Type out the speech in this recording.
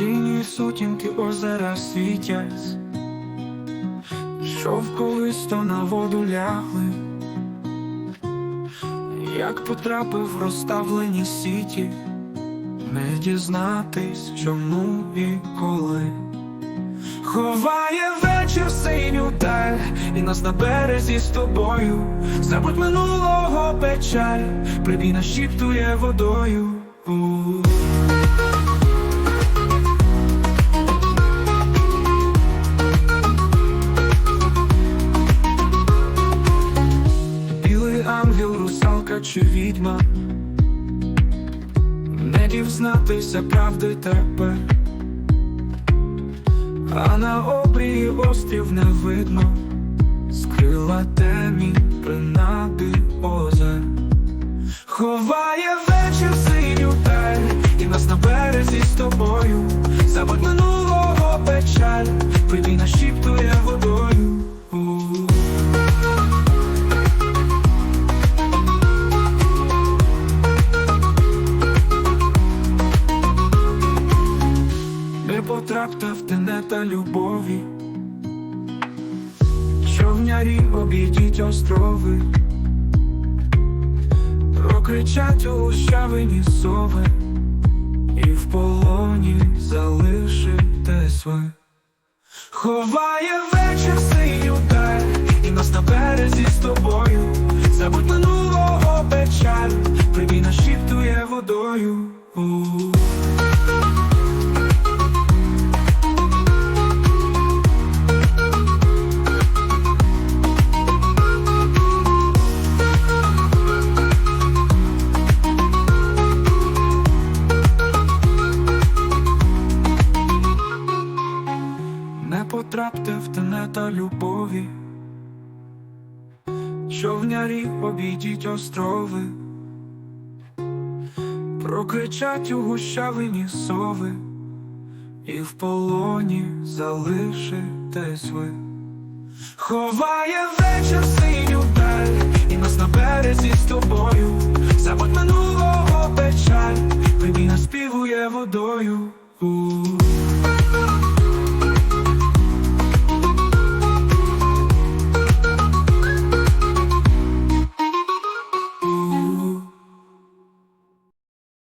Сині сутінки озера світять, шовковисто на воду лягли, як потрапив в розставлені сіті, не дізнатись, чому і коли. Ховає вечір синю даль, і нас на березі з тобою. Забудь минулого печаль, прибій нашіптує водою. Чи відьма, не дізнатися правди тепер, а на обрії острів не видно, скрила темі принади озер, ховає вечір синю даль, і нас на березі з тобою, забудь минулого печаль, прибій нашіптує водою. Не потрапте в тенета любові, човнярі обійдіть острови, прокричать у гущавині сови, і в полоні залишитесь ви. Ховає вечір синю даль, і нас на березі з тобою. Потрапте в тенета любові, човнярі обійдіть острови, прокричать у гущавині сови, і в полоні залишитесь ви. Ховає вечір синю